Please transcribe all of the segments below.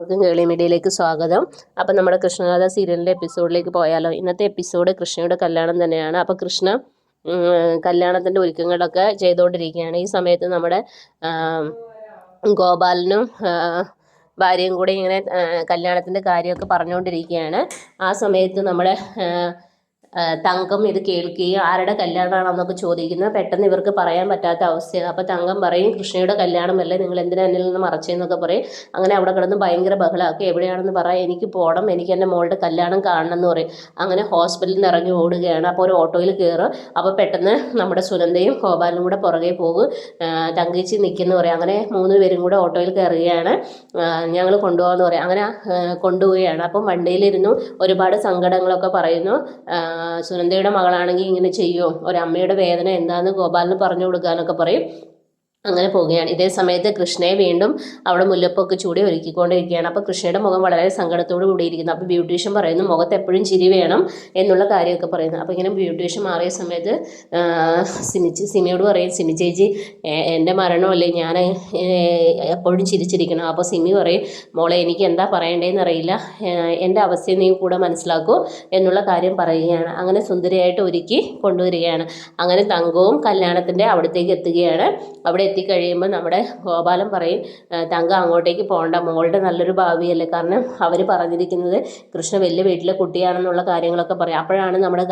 എല്ലാവർക്കും കേളി മീഡിയയിലേക്ക് സ്വാഗതം. അപ്പം നമ്മുടെ കൃഷ്ണകഥ സീരിയലിന്റെ എപ്പിസോഡിലേക്ക് പോയാലോ? ഇന്നത്തെ എപ്പിസോഡ് കൃഷ്ണയുടെ കല്യാണം തന്നെയാണ്. അപ്പോൾ കൃഷ്ണ കല്യാണത്തിന്റെ ഒരുക്കങ്ങളൊക്കെ ചെയ്തുകൊണ്ടിരിക്കുകയാണ് ഈ സമയത്ത് നമ്മുടെ ഗോപാലനും ഭാര്യയും കൂടി ഇങ്ങനെ കല്യാണത്തിന്റെ കാര്യമൊക്കെ പറഞ്ഞുകൊണ്ടിരിക്കുകയാണ് ആ സമയത്ത് നമ്മുടെ തങ്കം ഇത് കേൾക്കുകയും ആരുടെ കല്യാണമാണെന്നൊക്കെ ചോദിക്കുന്നത് പെട്ടെന്ന് ഇവർക്ക് പറയാൻ പറ്റാത്ത അവസ്ഥയാണ്. അപ്പോൾ തങ്കം പറയും കൃഷ്ണയുടെ കല്യാണമല്ലേ? നിങ്ങൾ എന്തിനാ എന്നിൽ നിന്ന് മറച്ചതെന്നൊക്കെ പറയും. അങ്ങനെ അവിടെ കിടന്ന് ഭയങ്കര ബഹളമാക്കി എവിടെയാണെന്ന് പറയാം എനിക്ക് പോകണം എനിക്ക് എന്റെ മോളുടെ കല്യാണം കാണണം എന്ന് പറയും. അങ്ങനെ ഹോസ്പിറ്റലിൽ നിന്ന് ഇറങ്ങി ഓടുകയാണ്. അപ്പോൾ ഒരു ഓട്ടോയിൽ കയറും. അപ്പോൾ പെട്ടെന്ന് നമ്മുടെ സുനന്ദയും ഗോപാലും കൂടെ പുറകെ പോകും. തങ്കേച്ചി നിൽക്കുന്നു പറയും. അങ്ങനെ മൂന്ന് പേരും കൂടെ ഓട്ടോയിൽ കയറുകയാണ്. ഞങ്ങൾ കൊണ്ടുപോകാമെന്ന് പറയും. അങ്ങനെ കൊണ്ടുപോവുകയാണ്. അപ്പം വണ്ടിയിലിരുന്നു ഒരുപാട് സങ്കടങ്ങളൊക്കെ പറയുന്നു. സുനന്ദയുടെ മകളാണെങ്കിൽ ഇങ്ങനെ ചെയ്യുമോ ഒരമ്മയുടെ വേദന എന്താണെന്ന് ഗോപാലിന് പറഞ്ഞു കൊടുക്കാനൊക്കെ പറയും. അങ്ങനെ പോവുകയാണ്. ഇതേ സമയത്ത് കൃഷ്ണയെ വീണ്ടും അവിടെ മുല്ലപ്പൊക്കെ ചൂടി ഒരുക്കിക്കൊണ്ടിരിക്കുകയാണ്. അപ്പോൾ കൃഷ്ണയുടെ മുഖം വളരെ സങ്കടത്തോട് കൂടിയിരിക്കുന്നു. അപ്പോൾ ബ്യൂട്ടീഷ്യൻ പറയുന്നു മുഖത്ത് എപ്പോഴും ചിരി വേണം എന്നുള്ള കാര്യമൊക്കെ പറയുന്നു. അപ്പോൾ ഇങ്ങനെ ബ്യൂട്ടീഷ്യൻ മാറിയ സമയത്ത് സിമിച്ച് സിമിയോട് പറയും സിമി ചേച്ചി എന്റെ മരണമല്ലേ ഞാൻ എപ്പോഴും ചിരിച്ചിരിക്കണം. അപ്പോൾ സിമി പറയും മോളെ എനിക്ക് എന്താ പറയേണ്ടതെന്ന് അറിയില്ല. എന്റെ അവസ്ഥയെ നീ കൂടെ മനസ്സിലാക്കൂ എന്നുള്ള കാര്യം പറയുകയാണ്. അങ്ങനെ സുന്ദരിയായിട്ട് ഒരുക്കി കൊണ്ടുവരികയാണ്. അങ്ങനെ തങ്കവും കല്യാണത്തിന്റെ അവിടത്തേക്ക് എത്തുകയാണ്. അവിടെ എത്തിക്കഴിയുമ്പോൾ നമ്മുടെ ഗോപാലൻ പറയും തങ്ക അങ്ങോട്ടേക്ക് പോകണ്ട മോളുടെ നല്ലൊരു ഭാവിയല്ലേ. കാരണം അവർ പറഞ്ഞിരിക്കുന്നത് കൃഷ്ണ വലിയ വീട്ടിലെ കുട്ടിയാണെന്നുള്ള കാര്യങ്ങളൊക്കെ പറയും. അപ്പോഴാണ് നമ്മുടെ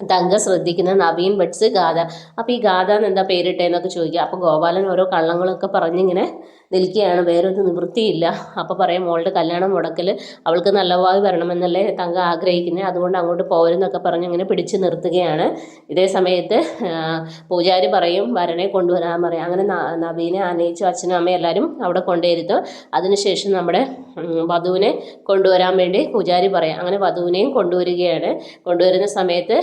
തങ്ക ശ്രദ്ധിക്കുന്ന നവീൻ ബട്സ് ഗാഥ. അപ്പം ഈ ഗാഥ എന്ന് എന്താ പേരിട്ടേന്നൊക്കെ ചോദിക്കുക അപ്പം ഗോപാലൻ ഓരോ കള്ളങ്ങളൊക്കെ പറഞ്ഞിങ്ങനെ നിൽക്കുകയാണ് വേറൊരു നിവൃത്തിയില്ല. അപ്പോൾ പറയും മോളുടെ കല്യാണം മുടക്കൽ അവൾക്ക് നല്ല വായി വരണമെന്നല്ലേ തങ്ക ആഗ്രഹിക്കുന്നത് അതുകൊണ്ട് അങ്ങോട്ട് പോരുന്നൊക്കെ പറഞ്ഞ് ഇങ്ങനെ പിടിച്ചു നിർത്തുകയാണ്. ഇതേ സമയത്ത് പൂജാരി പറയും വരനെ കൊണ്ടുവരാൻ പറയും. അങ്ങനെ നവീനെ അനയിച്ചു അച്ഛനും അമ്മയും എല്ലാവരും അവിടെ കൊണ്ടുവരുത്തും. അതിനുശേഷം നമ്മുടെ വധുവിനെ കൊണ്ടുവരാൻ വേണ്ടി പൂജാരി പറയാം. അങ്ങനെ വധുവിനെയും കൊണ്ടുവരികയാണ്. കൊണ്ടുവരുന്ന സമയത്ത്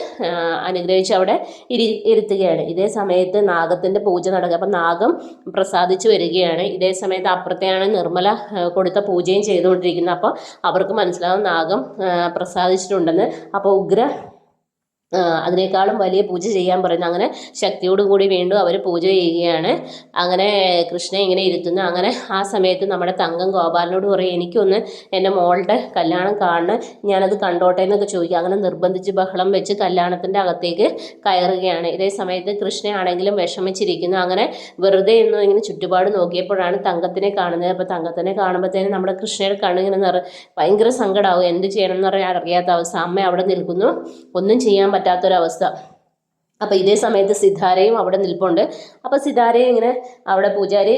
അനുഗ്രഹിച്ച് അവിടെ ഇരി ഇരുത്തുകയാണ്. ഇതേ സമയത്ത് നാഗത്തിന്റെ പൂജ നടക്കുക. അപ്പം നാഗം പ്രസാദിച്ചു വരികയാണ്. ഇതേ സമയത്ത് അപ്പുറത്തെയാണ് നിർമ്മല കൊടുത്ത പൂജയും ചെയ്തുകൊണ്ടിരിക്കുന്നത് അപ്പോൾ അവർക്ക് മനസ്സിലാവും നാഗം പ്രസാദിച്ചിട്ടുണ്ടെന്ന്. അപ്പോൾ ഉഗ്ര അതിനേക്കാളും വലിയ പൂജ ചെയ്യാൻ പറയുന്നു. അങ്ങനെ ശക്തിയോടും കൂടി വീണ്ടും അവർ പൂജ ചെയ്യുകയാണ്. അങ്ങനെ കൃഷ്ണൻ ഇങ്ങനെ ഇരുത്തുന്നു. അങ്ങനെ ആ സമയത്ത് നമ്മുടെ തങ്കം ഗോപാലനോട് പറയും എനിക്കൊന്ന് എന്റെ മോളുടെ കല്യാണം കാണണം. ഞാനത് കണ്ടോട്ടെ എന്നൊക്കെ ചോദിക്കുക അങ്ങനെ നിർബന്ധിച്ച് ബഹളം വെച്ച് കല്യാണത്തിന്റെ അകത്തേക്ക് കയറുകയാണ്. ഇതേ സമയത്ത് കൃഷ്ണയാണെങ്കിലും വിഷമിച്ചിരിക്കുന്നു. അങ്ങനെ വെറുതെ ഒന്നും ഇങ്ങനെ ചുറ്റുപാട് നോക്കിയപ്പോഴാണ് തങ്കത്തിനെ കാണുന്നത്. അപ്പോൾ തങ്കത്തിനെ കാണുമ്പോഴത്തേനും നമ്മുടെ കൃഷ്ണയുടെ കണ്ണിങ്ങനെ നിറ ഭയങ്കര സങ്കടമാവും എന്ത് ചെയ്യണം എന്ന് പറയാൻ അറിയാത്ത അവസ്ഥ. അമ്മ അവിടെ നിൽക്കുന്നു. ഒന്നും ചെയ്യാൻ പറ്റാത്തൊരവസ്ഥ. അപ്പോൾ ഇതേ സമയത്ത് സിതാരയും അവിടെ നിൽപ്പുണ്ട്. അപ്പോൾ സിതാരയും ഇങ്ങനെ അവിടെ പൂജാരി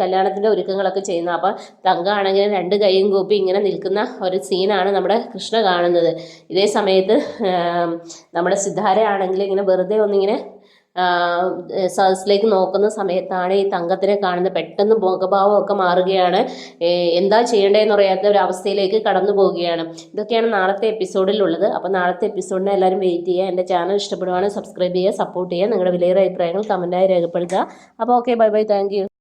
കല്യാണത്തിന്റെ ഒരുക്കങ്ങളൊക്കെ ചെയ്യുന്ന അപ്പോൾ തങ്കാണെങ്കിൽ രണ്ട് കൈയും കൂപ്പി ഇങ്ങനെ നിൽക്കുന്ന ഒരു സീനാണ് നമ്മുടെ കൃഷ്ണ കാണുന്നത്. ഇതേ സമയത്ത് നമ്മുടെ സിദ്ധാരയാണെങ്കിൽ ഇങ്ങനെ വെറുതെ ഒന്നിങ്ങനെ സദസ്സിലേക്ക് നോക്കുന്ന സമയത്താണ് ഈ തങ്കത്തിനെ കാണുന്നത് പെട്ടെന്ന് മുഖഭാവമൊക്കെ മാറുകയാണ്. എന്താ ചെയ്യേണ്ടതെന്ന് അറിയാത്ത ഒരു അവസ്ഥയിലേക്ക് കടന്നു പോവുകയാണ്. ഇതൊക്കെയാണ് നാളത്തെ എപ്പിസോഡിലുള്ളത് അപ്പോൾ നാളത്തെ എപ്പിസോഡിനെ എല്ലാവരും വെയിറ്റ് ചെയ്യുക. എന്റെ ചാനൽ ഇഷ്ടപ്പെടുവാണെങ്കിൽ സബ്സ്ക്രൈബ് ചെയ്യുക സപ്പോർട്ട് ചെയ്യുക. നിങ്ങളുടെ വിലയേറെ അഭിപ്രായങ്ങൾ കമന്റായി രേഖപ്പെടുത്തുക. അപ്പോൾ ഓക്കെ ബൈ ബൈ താങ്ക്